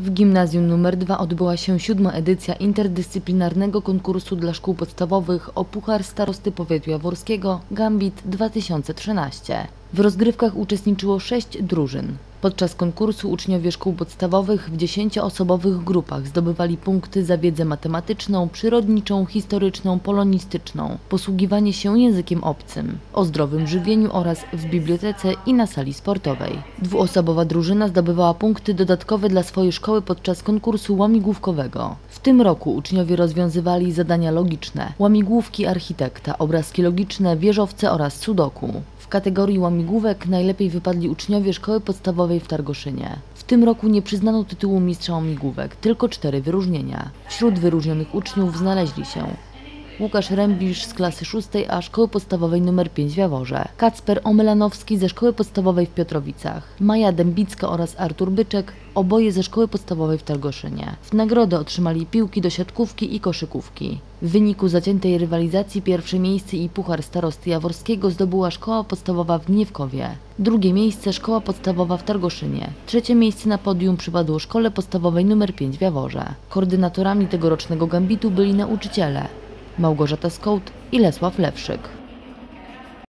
W gimnazjum nr 2 odbyła się siódma edycja interdyscyplinarnego konkursu dla szkół podstawowych o Puchar Starosty Powiatu Jaworskiego Gambit 2013. W rozgrywkach uczestniczyło sześć drużyn. Podczas konkursu uczniowie szkół podstawowych w dziesięcioosobowych grupach zdobywali punkty za wiedzę matematyczną, przyrodniczą, historyczną, polonistyczną, posługiwanie się językiem obcym, o zdrowym żywieniu oraz w bibliotece i na sali sportowej. Dwuosobowa drużyna zdobywała punkty dodatkowe dla swojej szkoły podczas konkursu łamigłówkowego. W tym roku uczniowie rozwiązywali zadania logiczne, łamigłówki architekta, obrazki logiczne, wieżowce oraz sudoku. Kategorii łamigłówek najlepiej wypadli uczniowie szkoły podstawowej w Targoszynie. W tym roku nie przyznano tytułu mistrza łamigłówek, tylko cztery wyróżnienia. Wśród wyróżnionych uczniów znaleźli się Łukasz Rębisz z klasy 6 A Szkoły Podstawowej nr 5 w Jaworze, Kacper Omelanowski ze Szkoły Podstawowej w Piotrowicach, Maja Dębicka oraz Artur Byczek, oboje ze Szkoły Podstawowej w Targoszynie. W nagrodę otrzymali piłki do siatkówki i koszykówki. W wyniku zaciętej rywalizacji pierwsze miejsce i Puchar Starosty Jaworskiego zdobyła Szkoła Podstawowa w Gniewkowie. Drugie miejsce Szkoła Podstawowa w Targoszynie. Trzecie miejsce na podium przypadło Szkole Podstawowej nr 5 w Jaworze. Koordynatorami tegorocznego gambitu byli nauczyciele Małgorzata Skołt i Lesław Lewszyk.